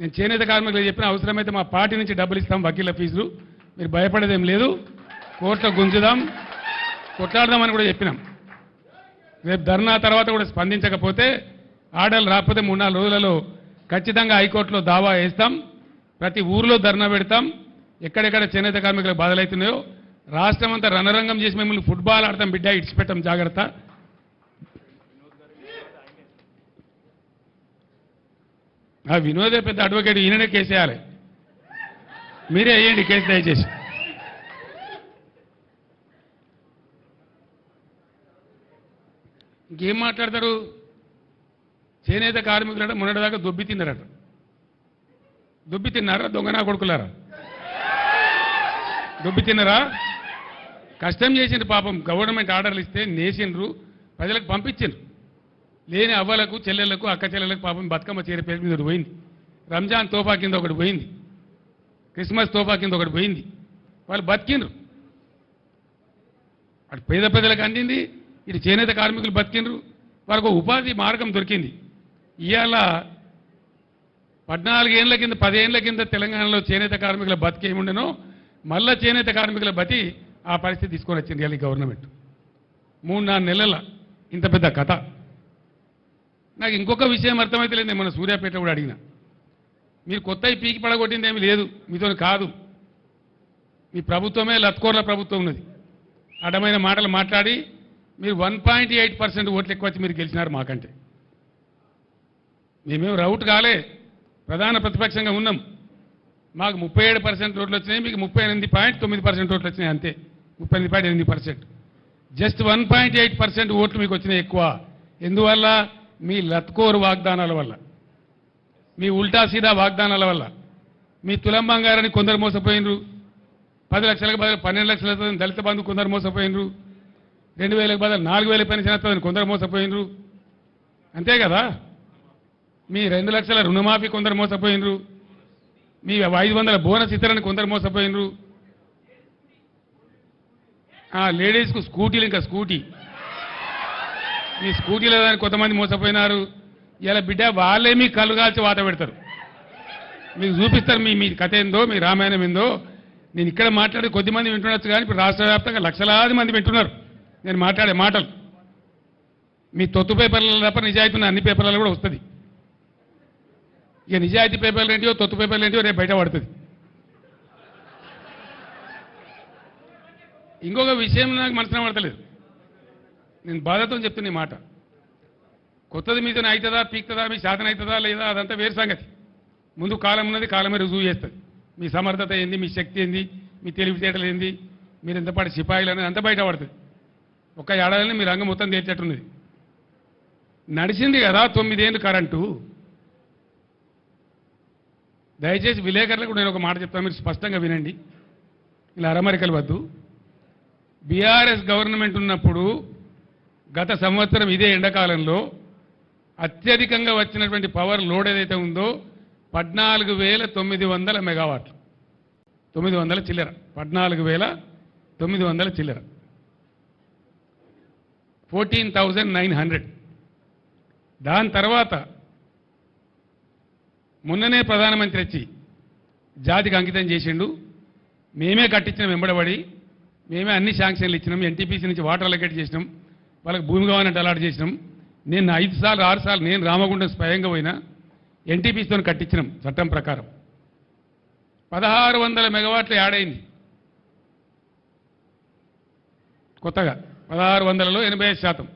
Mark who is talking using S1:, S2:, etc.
S1: నేను చేనేత కార్మికులు చెప్పిన అవసరమైతే మా పార్టీ నుంచి డబ్బులు ఇస్తాం వకీల ఫీజులు. మీరు భయపడేదేం లేదు. కోర్టులో గుంజుదాం. కొట్లాడదామని కూడా చెప్పినాం. రేపు ధర్నా తర్వాత కూడా స్పందించకపోతే ఆర్డర్లు రాకపోతే మూడు నాలుగు రోజులలో ఖచ్చితంగా హైకోర్టులో దావా వేస్తాం. ప్రతి ఊర్లో ధర్నా పెడతాం. ఎక్కడెక్కడ చేనేత కార్మికులకు బాధలవుతున్నాయో రాష్ట్రం అంతా రణరంగం చేసి మిమ్మల్ని ఫుట్బాల్ ఆడతాం బిడ్డ ఇడిచిపెట్టాం జాగ్రత్త. ఆ వినోదే పెద్ద అడ్వకేట్ ఈయననే కేసు వేయాలి. మీరే వేయండి కేసు దయచేసి. ఇంకేం మాట్లాడతారు? చేనేత కార్మికులట మొన్నటిదాకా దొబ్బి తిన్నారట. దొబ్బి తిన్నారా? దొంగనా కొడుకులారా? దొబ్బి తిన్నారా? కష్టం చేసిండ్రు పాపం. గవర్నమెంట్ ఆర్డర్లు ఇస్తే నేసిండ్రు ప్రజలకు పంపించిండ్రు. లేని అవ్వలకు చెల్లెళ్ళకు అక్క చెల్లెలకు పాపం బతుకమ్మ చీర పేరు మీద ఒకటి పోయింది. రంజాన్ తోఫా కింద ఒకటి పోయింది. క్రిస్మస్ తోఫా కింద ఒకటి పోయింది. వాళ్ళు బతికిండ్రు. అటు పేద ప్రజలకు అందింది ఇటు చేనేత కార్మికులు బతికిండ్రు. వాళ్ళకు ఉపాధి మార్గం దొరికింది. ఇవాళ పద్నాలుగేళ్ళ కింద పదేళ్ళ కింద తెలంగాణలో చేనేత కార్మికుల బతికి ఏముండెనో మళ్ళా చేనేత కార్మికుల బతి ఆ పరిస్థితి తీసుకొని వచ్చింది ఇవాళ ఈ గవర్నమెంట్. మూడు నాలుగు నెలల ఇంత పెద్ద కథ. నాకు ఇంకొక విషయం అర్థమైతే లేదు మన సూర్యాపేట కూడా అడిగిన. మీరు కొత్త పీకి పడగొట్టింది ఏమి లేదు. మీతో కాదు. మీ ప్రభుత్వమే లత్కోర్ల ప్రభుత్వం ఉన్నది. అడ్డమైన మాటలు మాట్లాడి మీరు వన్ పాయింట్ ఎయిట్ పర్సెంట్ ఓట్లు ఎక్కువ వచ్చి మీరు గెలిచినారు మాకంటే. మేమేం రౌట్ కాలే. ప్రధాన ప్రతిపక్షంగా ఉన్నాం. మాకు ముప్పై ఏడు పర్సెంట్ ఓట్లు వచ్చినాయి. మీకు ముప్పై ఎనిమిది పాయింట్ తొమ్మిది పర్సెంట్ ఓట్లు వచ్చినాయి అంతే. ముప్పై ఎనిమిది పాయింట్ ఎనిమిది percent. Just one point eight percent ఓట్లు మీకు వచ్చినాయి ఎక్కువ. ఎందువల్ల? మీ లత్కోరు వాగ్దానాల వల్ల మీ ఉల్టా సీదా వాగ్దానాల వల్ల మీ తులం బంగారాన్ని కొందరు మోసపోయినరు పది లక్షలకు బదులు పన్నెండు లక్షల దళిత బంధు కొందరు మోసపోయినరు రెండు వేలకు బదులు నాలుగు వేల పెన్షన్ వస్తుందని కొందరు మోసపోయినరు. అంతే కదా? మీ రెండు లక్షల రుణమాఫీ కొందరు మోసపోయినరు మీ ఐదు వందల బోనస్ ఇతరని కొందరు మోసపోయినరు. లేడీస్కు స్కూటీలు ఇంకా స్కూటీ. మీ స్కూటీలో దానికి కొంతమంది మోసపోయినారు. ఇలా బిడ్డ వాళ్ళే మీ కళ్ళు కాల్చి వాత పెడతారు. మీకు చూపిస్తారు మీ మీ కథ ఏందో మీ రామాయణం ఏందో. నేను ఇక్కడ మాట్లాడే కొద్ది మంది వింటుండొచ్చు కానీ ఇప్పుడు రాష్ట్ర వ్యాప్తంగా లక్షలాది మంది వింటున్నారు. నేను మాట్లాడే మాటలు. మీ తొత్తు పేపర్లలో తప్ప నిజాయితీ ఉన్న అన్ని పేపర్లలో కూడా వస్తుంది. ఇక నిజాయితీ పేపర్లు ఏంటియో తొత్తు పేపర్లు ఏంటియో రేపు బయట పడుతుంది. ఇంకొక విషయం నాకు మనసున పడతలేదు. నేను బాధతో చెప్తున్న ఈ మాట. కొత్తది మీద అవుతుందా పీక్తుందా మీ శాతం అవుతుందా లేదా అదంతా వేరు సంగతి. ముందు కాలం ఉన్నది కాలమే రుజువు చేస్తుంది. మీ సమర్థత ఏంది మీ శక్తి ఏంది మీ తెలివితేటలు ఏంది మీరు ఎంతపాటి సిపాయిలు అనేది అంత బయటపడుతుంది. ఒక ఏడాదిని మీ రంగం మొత్తం తేల్చేట్టున్నది. నడిచింది కదా తొమ్మిదేళ్ళు కరెంటు. దయచేసి విలేకరులకు నేను ఒక మాట చెప్తాను మీరు స్పష్టంగా వినండి. ఇలా అరమరికలు వద్దు. బీఆర్ఎస్ గవర్నమెంట్ ఉన్నప్పుడు గత సంవత్సరం ఇదే ఎండాకాలంలో అత్యధికంగా వచ్చినటువంటి పవర్ లోడ్ ఏదైతే ఉందో పద్నాలుగు వేల తొమ్మిది వందల మెగావాట్లు. తొమ్మిది వందల చిల్లర. పద్నాలుగు వేల తొమ్మిది వందల చిల్లర. Fourteen thousand nine hundred. దాని తర్వాత మొన్ననే ప్రధానమంత్రి వచ్చి జాతికి అంకితం చేసిండు. మేమే కట్టించినాం వెంబడబడి మేమే అన్ని శాంక్షన్లు ఇచ్చినాం. ఎన్టీపీసీ నుంచి వాటర్ అలొకేట్ చేసినాం. వాళ్ళకి భూమి కావాలంటే అలాట్ చేసినాం. నేను ఐదు సార్లు ఆరు సార్లు నేను రామగుండం స్వయంగా పోయినా ఎన్టీపీసీతో కట్టించినాం చట్టం ప్రకారం. పదహారు వందల మెగావాట్లు యాడ్ అయింది. కొత్తగా పదహారు వందలలో ఎనభై శాతం.